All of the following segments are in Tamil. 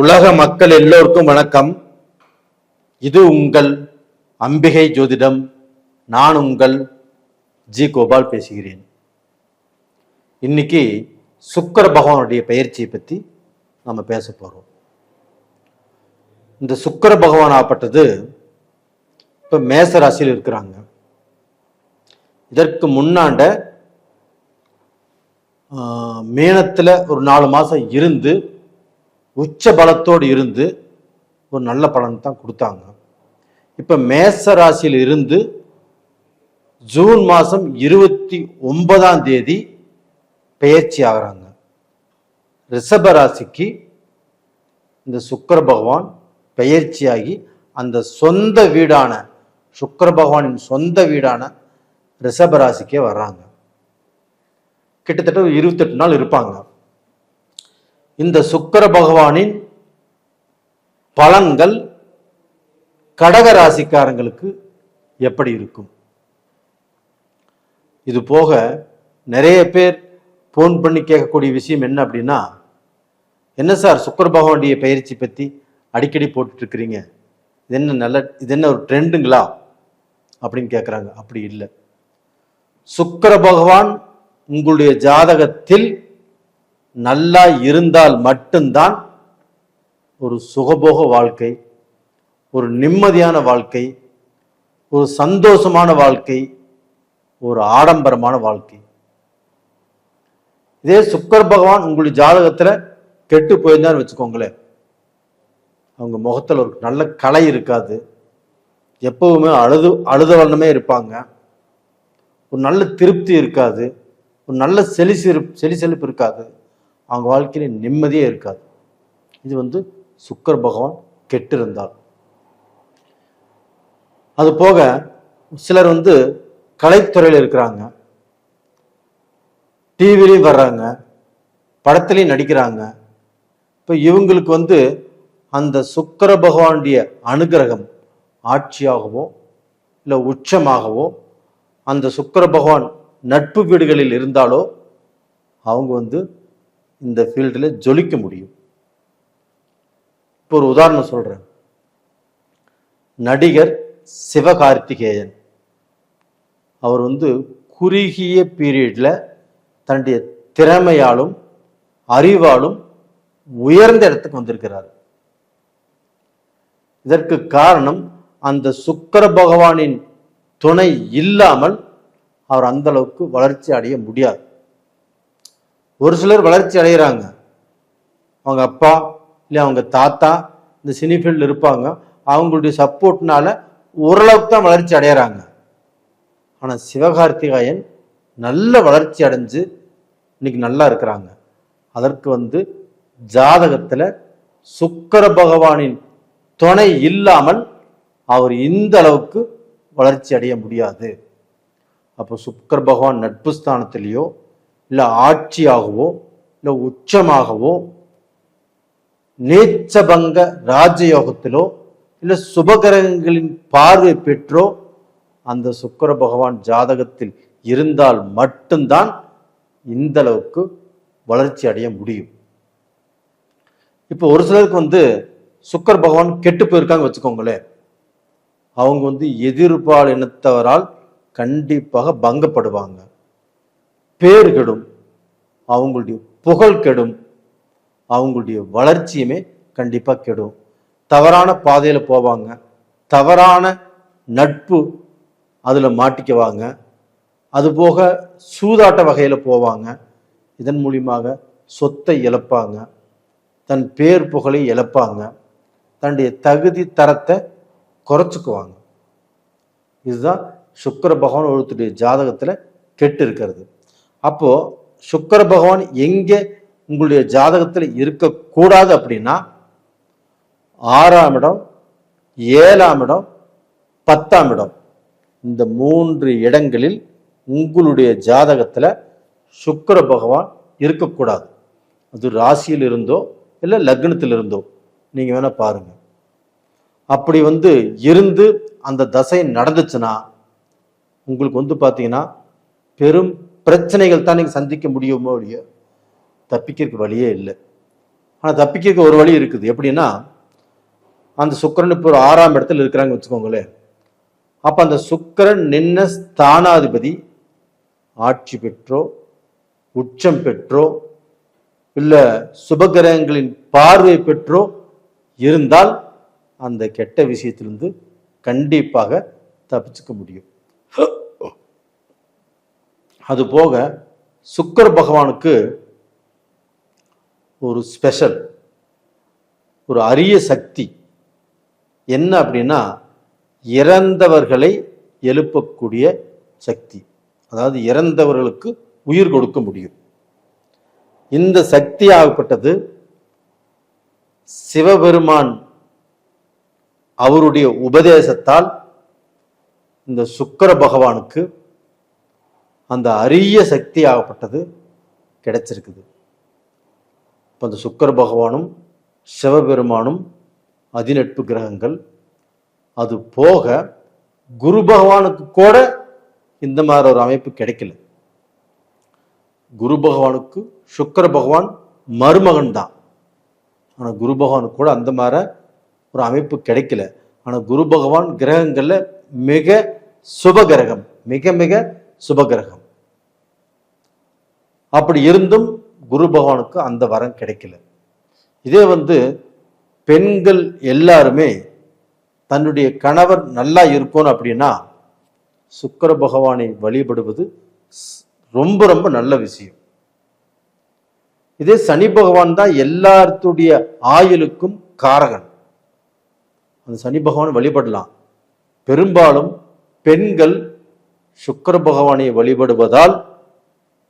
உலக மக்கள் எல்லோருக்கும் வணக்கம். இது உங்கள் அம்பிகை ஜோதிடம். நான் உங்கள் ஜி கோபால் பேசுகிறேன். இன்னைக்கு சுக்கர பகவானுடைய பயிற்சியை பற்றி நம்ம பேச போகிறோம் இந்த சுக்கர பகவான் ஆப்பட்டது இப்போ மேச ராசியில் இருக்கிறாங்க. இதற்கு முன்னாண்ட மேனத்தில் ஒரு நாலு மாதம் இருந்து உச்ச பலத்தோடு இருந்து ஒரு நல்ல பலன் தான் கொடுத்தாங்க. இப்போ மேச ராசியில் இருந்து ஜூன் மாதம் இருபத்தி ஒன்பதாம் தேதி பெயர்ச்சி ஆகிறாங்க. ரிஷப ராசிக்கு இந்த சுக்கர பகவான் பெயர்ச்சியாகி அந்த சொந்த வீடான சுக்கர பகவானின் சொந்த வீடான ரிஷப ராசிக்கே வர்றாங்க. கிட்டத்தட்ட ஒரு இருபத்தெட்டு நாள் இருப்பாங்க. இந்த சுக்கர பகவானின் பலன்கள் கடக ராசிக்காரங்களுக்கு எப்படி இருக்கும்? இது போக நிறைய பேர் ஃபோன் பண்ணி கேட்கக்கூடிய விஷயம் என்ன அப்படின்னா என்ன சார் சுக்கர பகவானுடைய பயிற்சி பற்றி அடிக்கடி போட்டுட்டு இருக்கிறீங்க இது என்ன நல்ல இது என்ன ஒரு ட்ரெண்டுங்களா அப்படின்னு கேட்குறாங்க. அப்படி இல்லை. சுக்கர பகவான் உங்களுடைய ஜாதகத்தில் நல்லா இருந்தால் மட்டும்தான் ஒரு சுகபோக வாழ்க்கை ஒரு நிம்மதியான வாழ்க்கை ஒரு சந்தோஷமான வாழ்க்கை ஒரு ஆடம்பரமான வாழ்க்கை. இதே சுக்கர் பகவான் உங்களுடைய ஜாதகத்தில் கெட்டு போயிருந்தான்னு வச்சுக்கோங்களேன். அவங்க முகத்தில் ஒரு நல்ல கலை இருக்காது. எப்பவுமே அழுது அழுத வண்ணமே இருப்பாங்க. ஒரு நல்ல திருப்தி இருக்காது. ஒரு நல்ல செலி செழிப்பு இருக்காது. அவங்க வாழ்க்கையில நிம்மதியே இருக்காது. இது வந்து சுக்கர் பகவான் கெட்டிருந்தார். அது போக சிலர் வந்து கலைத்துறையில் இருக்கிறாங்க. டிவிலையும் வர்றாங்க. படத்துலையும் நடிக்கிறாங்க. இப்போ இவங்களுக்கு வந்து அந்த சுக்கர பகவானுடைய அனுகிரகம் ஆட்சியாகவோ இல்லை உச்சமாகவோ அந்த சுக்கர பகவான் நட்பு வீடுகளில் இருந்தாலோ அவங்க வந்து இந்த ஃபீல்டில் ஜொலிக்க முடியும். இப்போ ஒரு உதாரணம் சொல்றேன். நடிகர் சிவகார்த்திகேயன். அவர் வந்து குறுகிய பீரியட்ல தன்னுடைய திறமையாலும் அறிவாலும் உயர்ந்த இடத்துக்கு வந்திருக்கிறார். இதற்கு காரணம் அந்த சுக்கர பகவானின் துணை இல்லாமல் அவர் அந்த அளவுக்கு வளர்ச்சி அடைய முடியாது. ஒரு சிலர் வளர்ச்சி அடைகிறாங்க அவங்க அப்பா இல்லை அவங்க தாத்தா இந்த சினி ஃபீல்டில் இருப்பாங்க. அவங்களுடைய சப்போர்ட்னால ஓரளவுக்கு தான் வளர்ச்சி அடையிறாங்க. ஆனால் சிவகார்த்திகாயன் நல்ல வளர்ச்சி அடைஞ்சு இன்னைக்கு நல்லா இருக்கிறாங்க. அதற்கு வந்து ஜாதகத்தில் சுக்கர பகவானின் துணை இல்லாமல் அவர் இந்த அளவுக்கு வளர்ச்சி அடைய முடியாது. அப்போ சுக்கர் பகவான் நட்பு ஸ்தானத்திலேயோ இல்லை ஆட்சியாகவோ இல்லை உச்சமாகவோ நீச்சபங்க ராஜயோகத்திலோ இல்லை சுபகிரகங்களின் பார்வை பெற்றோ அந்த சுக்கர பகவான் ஜாதகத்தில் இருந்தால் மட்டும்தான் இந்த அளவுக்கு வளர்ச்சி அடைய முடியும். இப்போ ஒரு சிலருக்கு வந்து சுக்கர் பகவான் கெட்டு போயிருக்காங்க வச்சுக்கோங்களேன். அவங்க வந்து எதிர்பால் இனத்தவரால் கண்டிப்பாக பங்கப்படுவாங்க. பேர் கெடும் அவங்களுடைய புகழ் கெடும் அவங்களுடைய வளர்ச்சியுமே கண்டிப்பாக கெடும். தவறான பாதையில் போவாங்க தவறான நட்பு அதில் மாட்டிக்குவாங்க அதுபோக சூதாட்ட வகையில் போவாங்க இதன் மூலியமாக சொத்தை இழப்பாங்க தன் பேர் புகழை இழப்பாங்க தன்னுடைய தகுதி தரத்தை குறைச்சுக்குவாங்க. இதுதான் சுக்கர பகவான் ஒருத்தருடைய ஜாதகத்தில் கெட்டு இருக்கிறது. அப்போ சுக்கர பகவான் எங்கே உங்களுடைய ஜாதகத்தில் இருக்கக்கூடாது அப்படின்னா ஆறாம் இடம் ஏழாம் இடம் பத்தாம் இடம். இந்த மூன்று இடங்களில் உங்களுடைய ஜாதகத்தில் சுக்கர பகவான் இருக்கக்கூடாது. அது ராசியில் இருந்தோ இல்லை லக்னத்தில் இருந்தோ நீங்கள் வேணால் பாருங்கள் அப்படி வந்து இருந்து அந்த தசை நடந்துச்சுன்னா உங்களுக்கு வந்து பார்த்தீங்கன்னா பெரும் பிரச்சனைகள் தான் நீங்கள் சந்திக்க முடியுமோ இல்லையோ தப்பிக்கிறதுக்கு வழியே இல்லை. ஆனால் தப்பிக்கிறதுக்கு ஒரு வழி இருக்குது. எப்படின்னா அந்த சுக்கிரன் இப்போ ஒரு ஆறாம் இடத்துல இருக்கிறாங்க வச்சுக்கோங்களேன். அப்போ அந்த சுக்கிரன் நின்ன ஸ்தானாதிபதி ஆட்சி பெற்றோ உச்சம் பெற்றோ இல்லை சுபகிரகங்களின் பார்வை பெற்றோ இருந்தால் அந்த கெட்ட விஷயத்திலிருந்து கண்டிப்பாக தப்பிச்சுக்க முடியும். அது போக பகவானுக்கு ஒரு ஸ்பெஷல் ஒரு அரிய சக்தி என்ன அப்படின்னா இறந்தவர்களை எழுப்பக்கூடிய சக்தி. அதாவது இறந்தவர்களுக்கு உயிர் கொடுக்க முடியும். இந்த சக்தி ஆகப்பட்டது சிவபெருமான் அவருடைய உபதேசத்தால் இந்த சுக்கர பகவானுக்கு அந்த அரிய சக்தி ஆகப்பட்டது கிடைச்சிருக்குது. இப்போ அந்த சுக்கர் பகவானும் சிவபெருமானும் அதிநட்பு கிரகங்கள் அது போக குரு பகவானுக்கு கூட இந்த மாதிரி ஒரு அமைப்பு கிடைக்கல. குரு பகவானுக்கு சுக்கர பகவான் மருமகன் தான். ஆனால் குரு பகவானுக்கு கூட அந்த மாதிரி ஒரு அமைப்பு கிடைக்கல. ஆனால் குரு பகவான் கிரகங்களில் மிக சுப கிரகம் மிக மிக சுப கிரகம். அப்படி இருந்தும் குரு பகவானுக்கு அந்த வரம் கிடைக்கல. இதே வந்து பெண்கள் எல்லாருமே தன்னுடைய கணவர் நல்லா இருக்கணும் அப்படின்னா சுக்கர பகவானை வழிபடுவது ஸ்- ரொம்ப ரொம்ப நல்ல விஷயம். இதே சனி பகவான் தான் எல்லாத்துடைய ஆயுளுக்கும் காரகன். அந்த சனி பகவானை வழிபடலாம். பெரும்பாலும் பெண்கள் சுக்கர பகவானை வழிபடுவதால்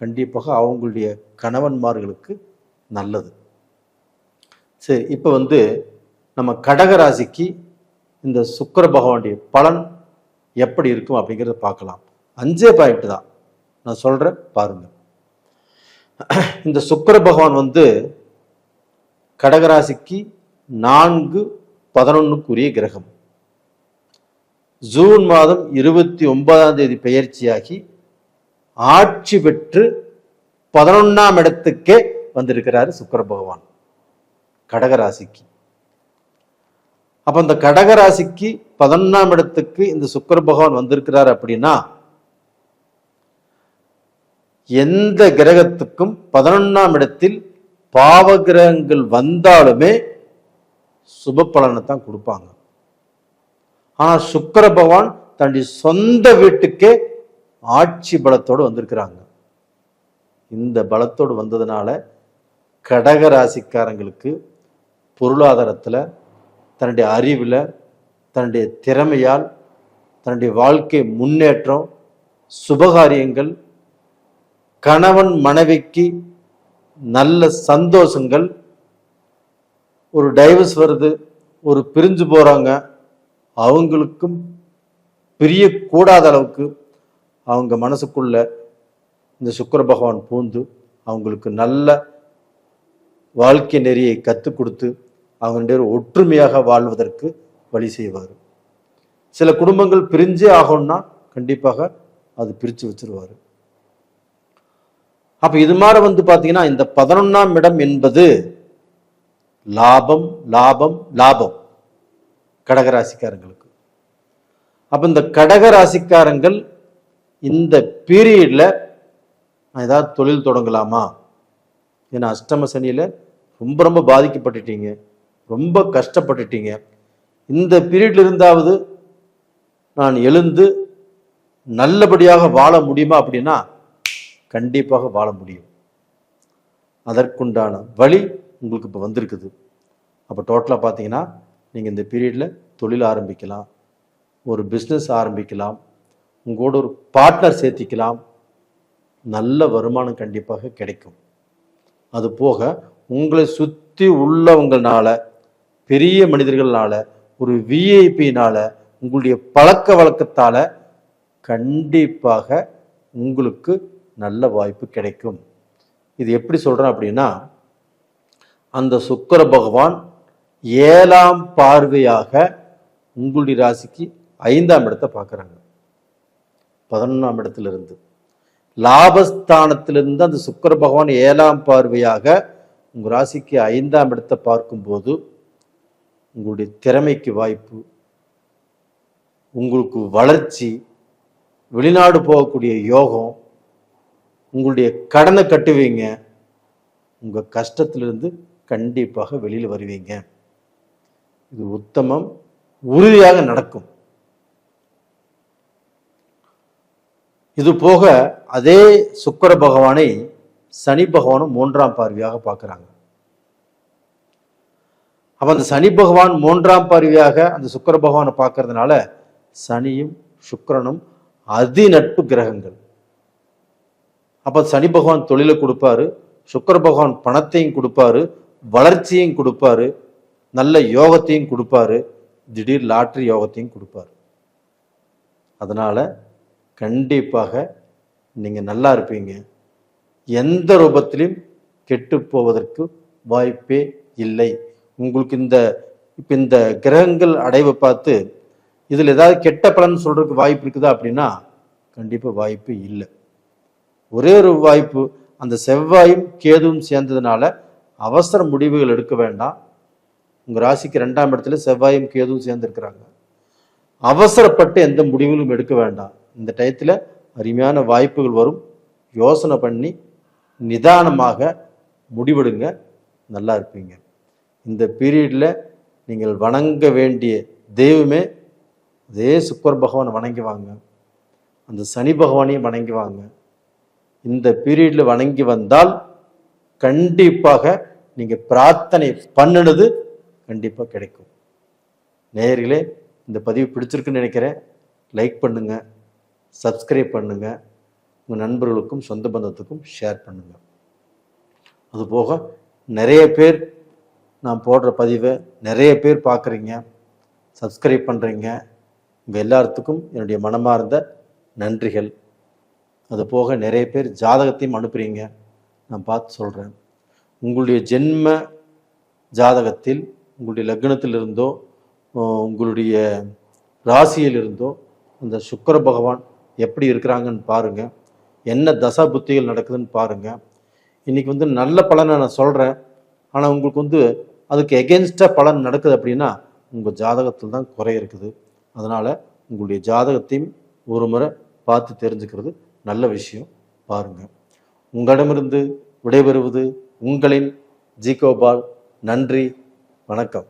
கண்டிப்பாக அவங்களுடைய கணவன்மார்களுக்கு நல்லது. சரி இப்போ வந்து நம்ம கடகராசிக்கு இந்த சுக்கிர பகவானுடைய பலன் எப்படி இருக்கும் அப்படிங்கிறத பார்க்கலாம். அஞ்சே பாயிண்ட் தான். நான் சொல்கிறேன் பாருங்கள் இந்த சுக்கர பகவான் வந்து கடகராசிக்கு நான்கு பதினொன்றுக்குரிய கிரகம். ஜூன் மாதம் இருபத்தி ஒன்பதாம் தேதி பெயர்ச்சியாகி ஆட்சி பெற்று பதினொன்னாம் இடத்துக்கே வந்திருக்கிறாரு சுக்கர பகவான் கடகராசிக்கு. அப்ப இந்த கடகராசிக்கு பதினொன்னாம் இடத்துக்கு இந்த சுக்கர பகவான் வந்திருக்கிறார் அப்படின்னா எந்த கிரகத்துக்கும் பதினொன்னாம் இடத்தில் பாவ கிரகங்கள் வந்தாலுமே சுப பலனை தான் கொடுப்பாங்க. ஆனா சுக்கர பகவான் தன்னுடைய சொந்த வீட்டுக்கே ஆட்சி பலத்தோடு வந்திருக்கிறாங்க. இந்த பலத்தோடு வந்ததுனால கடக ராசிக்காரங்களுக்கு பொருளாதாரத்தில் தன்னுடைய அறிவில் தன்னுடைய திறமையால் தன்னுடைய வாழ்க்கை முன்னேற்றம் சுபகாரியங்கள் கணவன் மனைவிக்கு நல்ல சந்தோஷங்கள் ஒரு டைவர்ஸ் வருது ஒரு பிரிஞ்சு போகிறாங்க அவங்களுக்கும் பிரியக்கூடாத அளவுக்கு அவங்க மனசுக்குள்ள இந்த சுக்கர பகவான் பூந்து அவங்களுக்கு நல்ல வாழ்க்கை நெறியை கற்றுக் கொடுத்து அவங்க ரெண்டு பேரும் ஒற்றுமையாக வாழ்வதற்கு வழி செய்வார். சில குடும்பங்கள் பிரிஞ்சே ஆகும்னா கண்டிப்பாக அது பிரித்து வச்சிருவார். அப்போ இது மாதிரி வந்து பார்த்தீங்கன்னா இந்த பதினொன்னாம் இடம் என்பது லாபம் லாபம் லாபம். கடகராசிக்காரங்களுக்கு. அப்போ இந்த கடகராசிக்காரங்கள் இந்த பீரியட்ல நான் ஏதாவது தொழில் தொடங்கலாமா? ஏன்னா அஷ்டம சனியில ரொம்ப ரொம்ப பாதிக்கப்பட்டுட்டீங்க. ரொம்ப கஷ்டப்பட்டுட்டீங்க. இந்த பீரியட்ல இருந்தாவது நான் எழுந்து நல்லபடியாக வாழ முடியுமா அப்படின்னா கண்டிப்பாக வாழ முடியும். அதற்குண்டான வழி உங்களுக்கு இப்போ வந்திருக்குது. அப்போ டோட்டலாக பார்த்தீங்கன்னா நீங்கள் இந்த பீரியடில் தொழில் ஆரம்பிக்கலாம். ஒரு பிஸ்னஸ் ஆரம்பிக்கலாம். உங்களோட ஒரு பார்ட்னர் சேர்த்திக்கலாம். நல்ல வருமானம் கண்டிப்பாக கிடைக்கும். அது போக உங்களை சுற்றி உள்ளவங்களால பெரிய மனிதர்களால ஒரு விஐபினால உங்களுடைய பழக்க வழக்கத்தால கண்டிப்பாக உங்களுக்கு நல்ல வாய்ப்பு கிடைக்கும். இது எப்படி சொல்கிறேன் அப்படின்னா அந்த சுக்கர பகவான் ஏழாம் பார்வையாக உங்களுடைய ராசிக்கு ஐந்தாம் இடத்தை பார்க்குறாங்க. பதினொன்றாம் இடத்திலிருந்து. லாபஸ்தானத்திலிருந்து அந்த சுக்கர பகவான் ஏழாம் பார்வையாக உங்கள் ராசிக்கு ஐந்தாம் இடத்தை பார்க்கும்போது உங்களுடைய திறமைக்கு வாய்ப்பு உங்களுக்கு வளர்ச்சி வெளிநாடு போகக்கூடிய யோகம் உங்களுடைய கடனை கட்டுவீங்க உங்கள் கஷ்டத்திலிருந்து கண்டிப்பாக வெளியில் வருவீங்க. இது உத்தமம் உறுதியாக நடக்கும். இது போக அதே சுக்கர பகவானை சனி பகவானும் மூன்றாம் பார்வையாக பார்க்குறாங்க. அப்போ அந்த சனி பகவான் மூன்றாம் பார்வையாக அந்த சுக்கிர பகவானை பார்க்கறதுனால சனியும் சுக்கரனும் அதிநட்பு கிரகங்கள். அப்போ சனி பகவான் தொழிலை கொடுப்பாரு சுக்கிர பகவான் பணத்தையும் கொடுப்பாரு வளர்ச்சியையும் கொடுப்பாரு நல்ல யோகத்தையும் கொடுப்பாரு திடீர் லாட்ரி யோகத்தையும் கொடுப்பாரு. அதனால கண்டிப்பாக நீங்கள் நல்லா இருப்பீங்க. எந்த ரூபத்திலையும் கெட்டு போவதற்கு வாய்ப்பே இல்லை. உங்களுக்கு இந்த இப்போ இந்த கிரகங்கள் அடைவை பார்த்து இதில் ஏதாவது கெட்ட பலன் சொல்கிறதுக்கு வாய்ப்பு இருக்குதா அப்படின்னா கண்டிப்பாக வாய்ப்பு இல்லை. ஒரே ஒரு வாய்ப்பு அந்த செவ்வாயும் கேதுவும் சேர்ந்ததுனால அவசர முடிவுகள் எடுக்க வேண்டாம். உங்கள் ராசிக்கு ரெண்டாம் இடத்துல செவ்வாயும் கேதுவும் சேர்ந்துருக்கிறாங்க. அவசரப்பட்டு எந்த முடிவுகளும் எடுக்க வேண்டாம். இந்த டயத்தில் அருமையான வாய்ப்புகள் வரும். யோசனை பண்ணி நிதானமாக முடிவெடுங்க. நல்லா இருப்பீங்க. இந்த பீரியடில் நீங்கள் வணங்க வேண்டிய தெய்வமே அதே சுக்கர் பகவானை வணங்கி வாங்க. அந்த சனி பகவானையும் வணங்கி வாங்க. இந்த பீரியடில் வணங்கி வந்தால் கண்டிப்பாக நீங்கள் பிரார்த்தனை பண்ணினது கண்டிப்பாக கிடைக்கும். நேயர்களே இந்த பதிவு பிடிச்சிருக்குன்னு நினைக்கிறேன். லைக் பண்ணுங்கள் சப்ஸ்கிரைப் பண்ணுங்கள் உங்கள் நண்பர்களுக்கும் சொந்த பந்தத்துக்கும் ஷேர் பண்ணுங்கள் அதுபோக நிறைய பேர் நான் போடுற பதிவை நிறைய பேர் பார்க்குறீங்க சப்ஸ்கிரைப் பண்ணுறீங்க உங்கள் எல்லாத்துக்கும் என்னுடைய மனமார்ந்த நன்றிகள். அது போக நிறைய பேர் ஜாதகத்தையும் அனுப்புகிறீங்க நான் பார்த்து சொல்கிறேன் உங்களுடைய ஜென்ம ஜாதகத்தில் உங்களுடைய லக்னத்திலிருந்தோ உங்களுடைய ராசியிலிருந்தோ அந்த சுக்கர பகவான் எப்படி இருக்கிறாங்கன்னு பாருங்க. என்ன தசா புத்திகள் நடக்குதுன்னு பாருங்க. இன்னைக்கு வந்து நல்ல பலனை நான் சொல்கிறேன் ஆனால் உங்களுக்கு வந்து அதுக்கு எகென்ஸ்டாக பலன் நடக்குது அப்படின்னா உங்கள் ஜாதகத்தில் தான் குறை இருக்குது. அதனால் உங்களுடைய ஜாதகத்தையும் ஒரு முறை பார்த்து தெரிஞ்சுக்கிறது நல்ல விஷயம். பாருங்க. உங்களிடமிருந்து விடைபெறுவது உங்களின் ஜி கோபால் நன்றி. வணக்கம்.